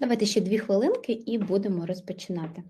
Давайте ще дві хвилинки і будемо розпочинати.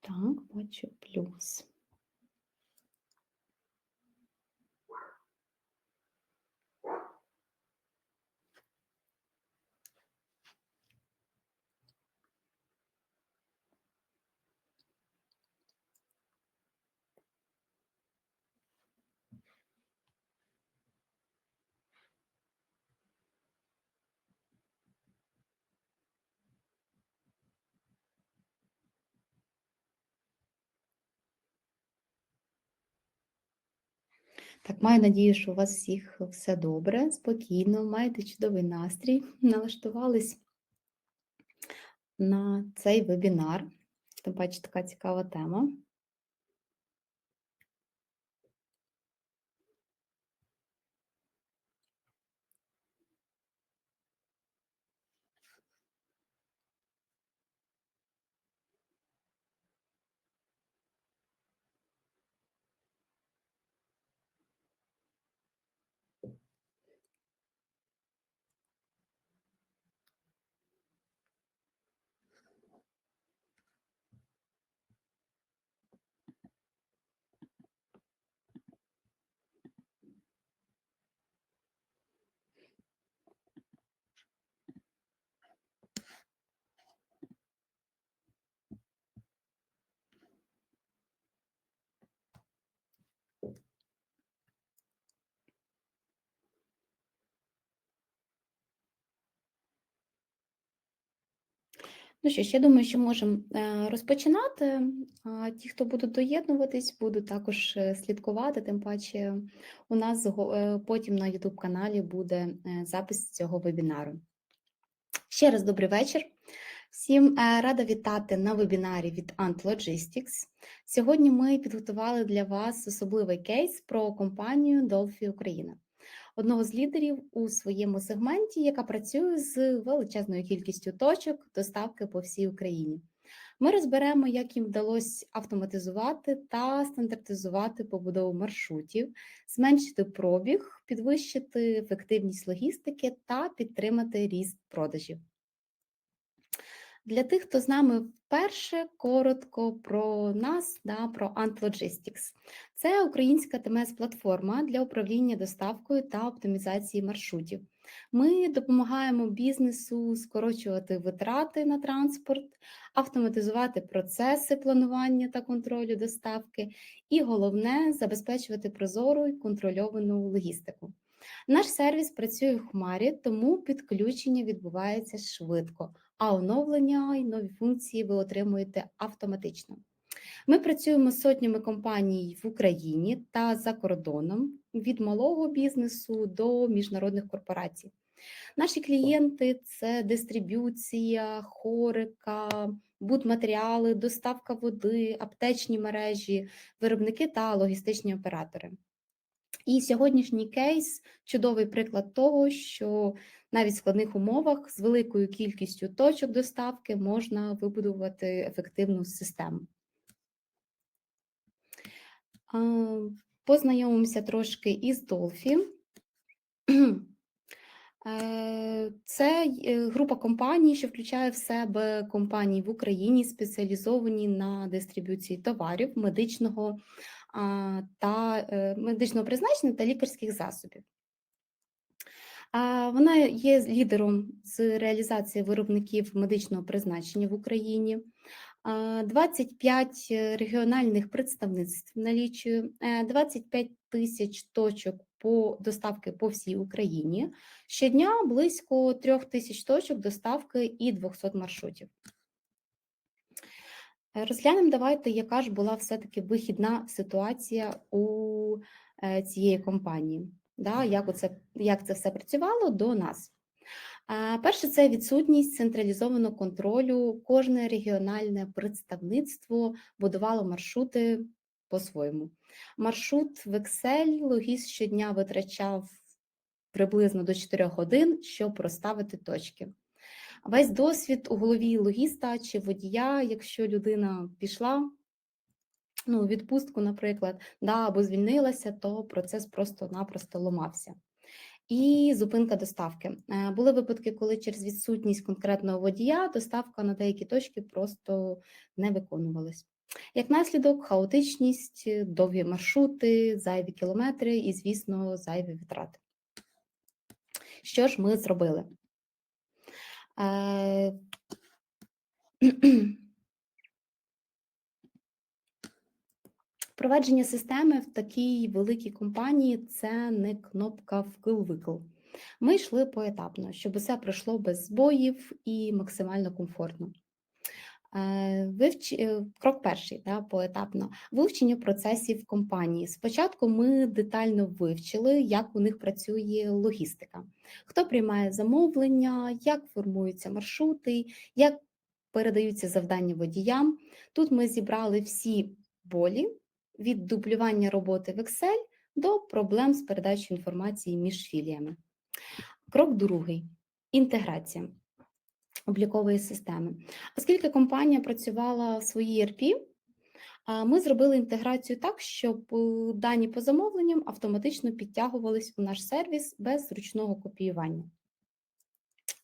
Так, бачу плюс. Так, маю надію, що у вас всіх все добре, спокійно, маєте чудовий настрій, налаштувались на цей вебінар. Тим паче така цікава тема. Ну що ж, я думаю, що можемо е, розпочинати. Ті, хто будуть доєднуватись, будуть також е, слідкувати. Тим паче, у нас е, потім на YouTube каналі буде запис цього вебінару. Ще раз добрий вечір. Всім рада вітати на вебінарі від Ant Logistics. Сьогодні ми підготували для вас особливий кейс про компанію Dolphy Україна, одного з лідерів у своєму сегменті, яка працює з величезною кількістю точок доставки по всій Україні. Ми розберемо, як їм вдалося автоматизувати та стандартизувати побудову маршрутів, зменшити пробіг, підвищити ефективність логістики та підтримати ріст продажів. Для тих, хто з нами вперше, коротко про нас, да, про Ant Logistics. Це українська ТМС-платформа для управління доставкою та оптимізації маршрутів. Ми допомагаємо бізнесу скорочувати витрати на транспорт, автоматизувати процеси планування та контролю доставки, і головне забезпечувати прозору і контрольовану логістику. Наш сервіс працює в Хмарі, тому підключення відбувається швидко, а оновлення і нові функції ви отримуєте автоматично. Ми працюємо з сотнями компаній в Україні та за кордоном від малого бізнесу до міжнародних корпорацій. Наші клієнти це дистриб'юція, хорика, будматеріали, доставка води, аптечні мережі, виробники та логістичні оператори. І сьогоднішній кейс чудовий приклад того, що навіть в складних умовах з великою кількістю точок доставки можна вибудувати ефективну систему. Познайомимося трошки із Долфі. Е, Це е, група компаній, що включає в себе компанії в Україні, спеціалізовані на дистриб'юції товарів медичного та е, медичного призначення та лікарських засобів. Вона є лідером з реалізації виробників медичного призначення в Україні. А, 25 регіональних представництв налічує, е, 25 тисяч точок по доставки по всій Україні. Щодня близько 3 тисяч точок доставки і 200 маршрутів. Е, Розглянемо давайте, яка ж була все-таки вихідна ситуація у е, цієї компанії. Да, як, оце, як це все працювало до нас. Е, Перше, це відсутність централізованого контролю. Кожне регіональне представництво будувало маршрути по-своєму. Маршрут в Excel логіст щодня витрачав приблизно до 4 годин, щоб розставити точки. Весь досвід у голові логіста чи водія, якщо людина пішла ну, відпустку, наприклад, да, або звільнилася, то процес просто-напросто ломався. І зупинка доставки. Е, Були випадки, коли через відсутність конкретного водія доставка на деякі точки просто не виконувалась. Як наслідок, хаотичність, довгі маршрути, зайві кілометри і, звісно, зайві витрати. Що ж ми зробили? Е, Впровадження системи в такій великій компанії це не кнопка вкл-викл. Ми йшли поетапно, щоб усе пройшло без збоїв і максимально комфортно. Е, Вивч... е, Крок перший да, поетапно вивчення процесів компанії. Спочатку ми детально вивчили, як у них працює логістика, хто приймає замовлення, як формуються маршрути, як передаються завдання водіям. Тут ми зібрали всі болі від дублювання роботи в Excel до проблем з передачою інформації між філіями. Крок другий інтеграція облікової системи. Оскільки компанія працювала в своїй ERP, ми зробили інтеграцію так, щоб е, дані по замовленням автоматично підтягувались у наш сервіс без зручного копіювання.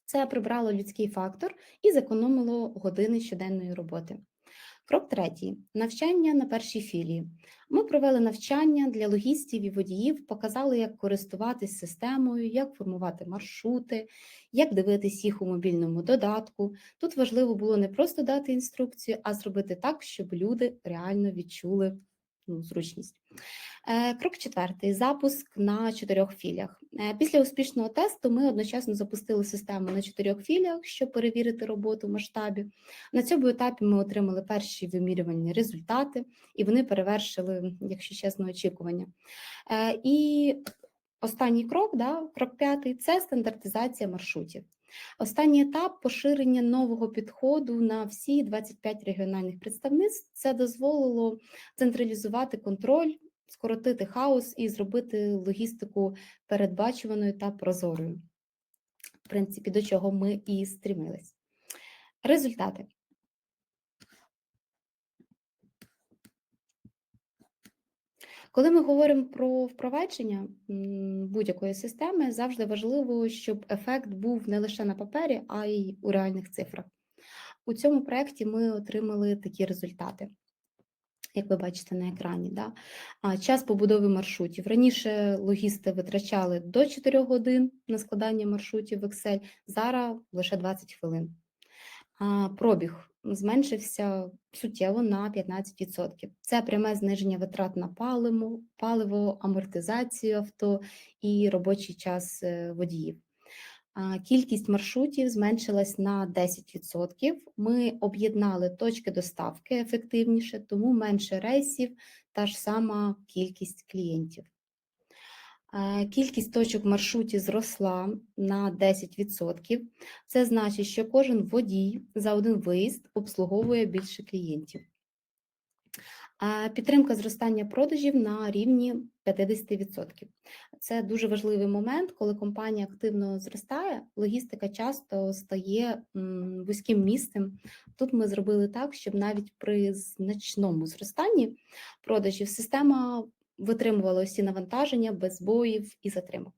Це прибрало людський фактор і зекономило години щоденної роботи. Крок третій навчання на першій філії. Ми провели навчання для логістів і водіїв, показали, як користуватись системою, як формувати маршрути, як дивитись їх у мобільному додатку. Тут важливо було не просто дати інструкцію, а зробити так, щоб люди реально відчули ну, зручність. Е, Крок четвертий запуск на чотирьох філіях. Е, Після успішного тесту ми одночасно запустили систему на чотирьох філях, щоб перевірити роботу в масштабі. На цьому етапі ми отримали перші вимірювальні результати, і вони перевершили, якщо чесно, очікування. Е, І останній крок, да, крок п'ятий це стандартизація маршрутів. Останній етап поширення нового підходу на всі 25 регіональних представництв. Це дозволило централізувати контроль, скоротити хаос і зробити логістику передбачуваною та прозорою. В принципі, до чого ми і стрімились. Результати. Коли ми говоримо про впровадження будь-якої системи, завжди важливо, щоб ефект був не лише на папері, а й у реальних цифрах. У цьому проєкті ми отримали такі результати, як ви бачите на екрані. Да? Час побудови маршрутів. Раніше логісти витрачали до 4 годин на складання маршрутів в Excel, зараз лише 20 хвилин. Пробіг зменшився суттєво на 15%. Це пряме зниження витрат на паливо, паливо, амортизацію авто і робочий час е, водіїв. Кількість маршрутів зменшилась на 10%. Ми об'єднали точки доставки ефективніше, тому менше рейсів, та ж сама кількість клієнтів. Е, Кількість точок в маршруті зросла на 10%. Це значить, що кожен водій за один виїзд обслуговує більше клієнтів. Е, Підтримка зростання продажів на рівні 50%. Це дуже важливий момент, коли компанія активно зростає, логістика часто стає вузьким місцем. Тут ми зробили так, щоб навіть при значному зростанні продажів система витримувала усі навантаження без збоїв і затримок.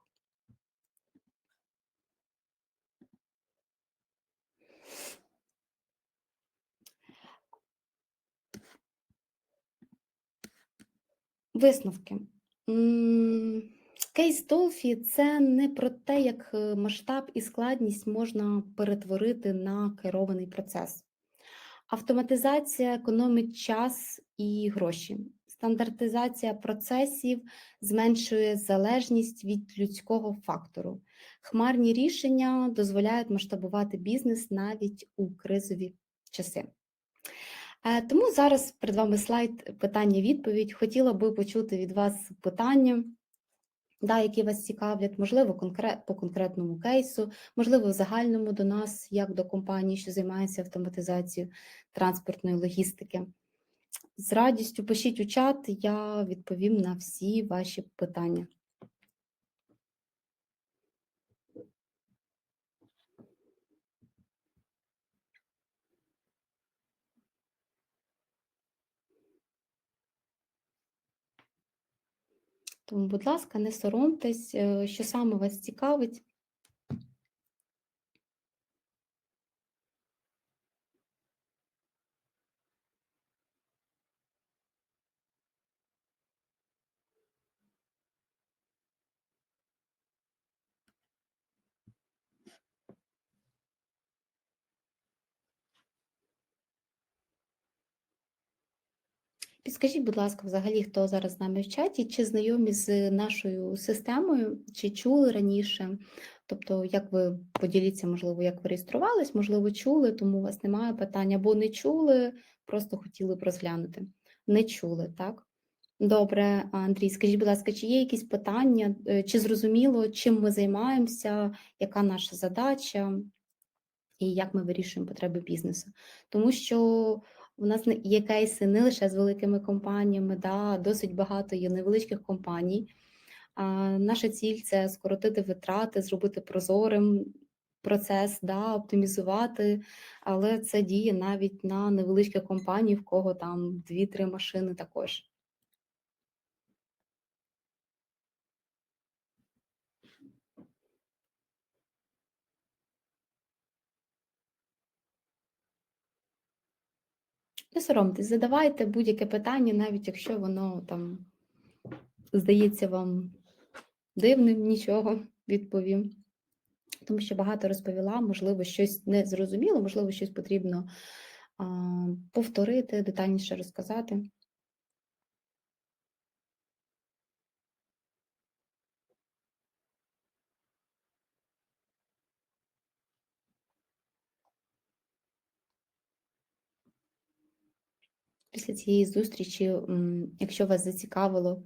Висновки. Кейс Долфі це не про те, як е, масштаб і складність можна перетворити на керований процес. Автоматизація економить час і гроші. Стандартизація процесів зменшує залежність від людського фактору. Хмарні рішення дозволяють масштабувати бізнес навіть у кризові часи. Е, Тому зараз перед вами слайд питання-відповідь. Хотіла би почути від вас питання, да, які вас цікавлять, можливо, конкрет, по конкретному кейсу, можливо, в загальному до нас, як до компанії, що займається автоматизацією транспортної логістики. З радістю пишіть у чат, я відповім на всі ваші питання. Тому, будь ласка, не соромтесь, е, що саме вас цікавить. Підскажіть, будь ласка, взагалі, хто зараз з нами в чаті, чи знайомі з нашою системою, чи чули раніше? Тобто, як ви поділіться, можливо, як ви реєструвались, можливо, чули, тому у вас немає питань, або не чули, просто хотіли б розглянути. Не чули, так? Добре, Андрій, скажіть, будь ласка, чи є якісь питання, е, чи зрозуміло, чим ми займаємося, яка наша задача? і як ми вирішуємо потреби бізнесу. Тому що у нас є кейси не лише з великими компаніями, да, досить багато є невеличких компаній. А Наша ціль це скоротити витрати, зробити прозорим процес, да, оптимізувати, але це діє навіть на невеличкі компанії, в кого там 2-3 машини також. Не соромтесь, задавайте будь-яке питання, навіть якщо воно там здається вам дивним, нічого відповім. Тому що багато розповіла, можливо, щось не зрозуміло, можливо, щось потрібно повторити, детальніше розказати. Після цієї зустрічі, якщо вас зацікавило,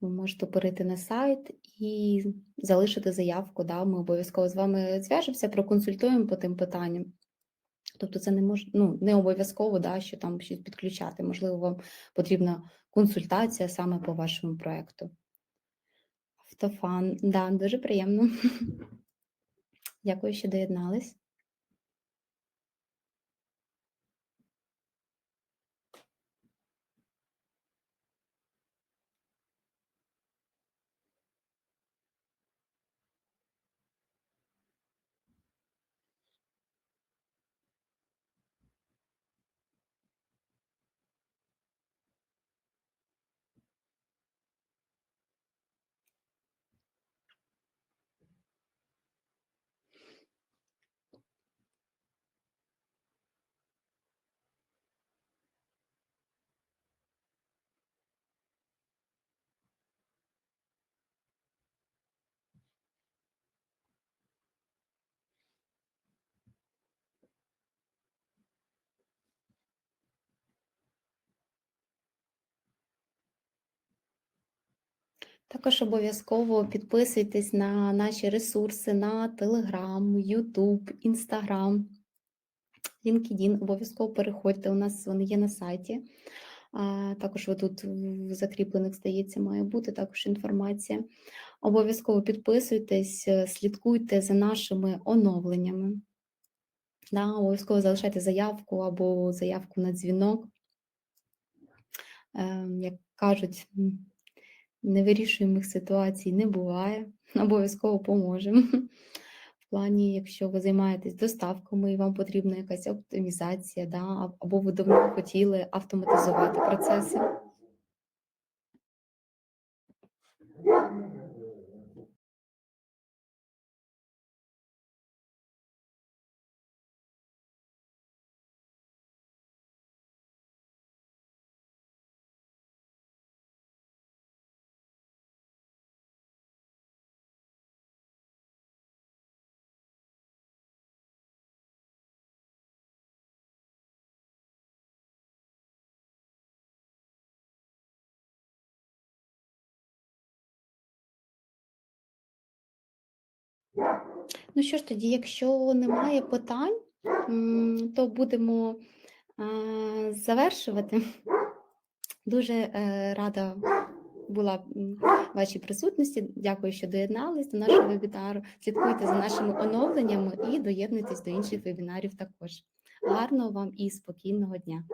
ви можете перейти на сайт і залишити заявку. Да? Ми обов'язково з вами зв'яжемося, проконсультуємо по тим питанням. Тобто це не мож... ну, не обов'язково, да, що там щось підключати. Можливо, вам потрібна консультація саме по вашому проєкту. Автофан, да, дуже приємно. Дякую, що доєднались. Також обов'язково підписуйтесь на наші ресурси на Telegram, YouTube, Instagram, LinkedIn. Обов'язково переходьте, у нас вони є на сайті. Також ви тут в закріплених, здається, має бути також інформація. Обов'язково підписуйтесь, е, слідкуйте за нашими оновленнями. Да, Обов'язково залишайте заявку або заявку на дзвінок. Ем, як кажуть, невирішуємих ситуацій не буває, обов'язково поможемо. В плані, якщо ви займаєтесь доставками і вам потрібна якась оптимізація, да, або ви давно хотіли автоматизувати процеси. Ну що ж тоді, якщо немає питань, то будемо завершувати. Дуже е, рада була вашій присутності. Дякую, що доєднались до нашого вебінару. Слідкуйте за нашими оновленнями і доєднуйтесь до інших вебінарів також. Гарного вам і спокійного дня!